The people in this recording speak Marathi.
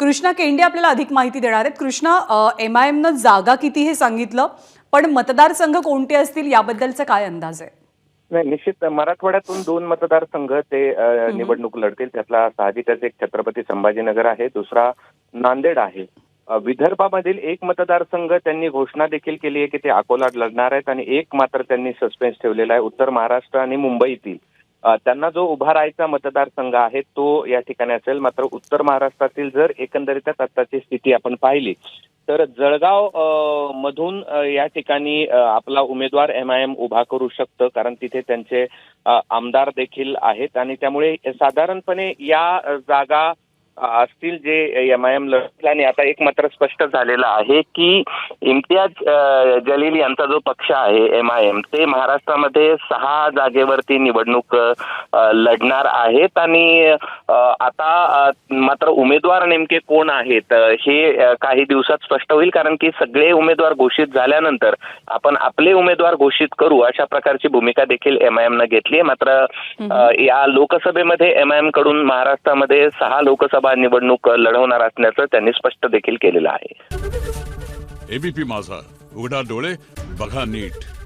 कृष्णा केंडे आपल्याला अधिक माहिती देणार आहेत. कृष्णा एम आय एमनं जागा किती हे सांगितलं पण मतदारसंघ कोणते असतील याबद्दलचा काय अंदाज आहे? नाही निश्चित मराठवाड्यातून दोन मतदारसंघ ते निवडणूक लढतील. त्यातला साहजिकच एक छत्रपती संभाजीनगर आहे दुसरा नांदेड आहे. विदर्भामधील एक मतदारसंघ त्यांनी घोषणा देखील केली आहे की ते अकोला लढणार आहेत आणि एक मात्र त्यांनी सस्पेन्स ठेवलेला आहे. उत्तर महाराष्ट्र आणि मुंबईतील. त्यांना जो उभा राहायचा मतदारसंघ आहे तो या ठिकाणी असेल. मात्र उत्तर महाराष्ट्रातील जर एकंदरीतच आत्ताची स्थिती आपण पाहिली तर जळगाव मधून या ठिकाणी आपला उमेदवार एम आय एम उभा करू शकतं. कारण तिथे त्यांचे आमदार देखील आहेत. आणि त्यामुळे साधारणपणे या जागा असतील जे एम आय एम लढतील आणि आता एक मात्र स्पष्ट झालेलं आहे की इम्तियाज जलील यांचा जो पक्ष आहे एम आय एम ते महाराष्ट्रामध्ये सहा जागेवरती निवडणूक लढणार आहेत आणि आता मात्र उमेदवार नेमके कोण आहेत हे काही दिवसात स्पष्ट होईल कारण की सगळे उमेदवार घोषित झाल्यानंतर आपण आपले उमेदवार घोषित करू अशा प्रकारची भूमिका देखील एम आय एमनं घेतली आहे. मात्र या लोकसभेमध्ये एम आय एमकडून महाराष्ट्रामध्ये सहा लोकसभा निवडणूक लढवणार असल्याचं त्यांनी स्पष्ट देखील केलेलं आहे. एबीपी माझा. उघडा डोळे बघा नीट.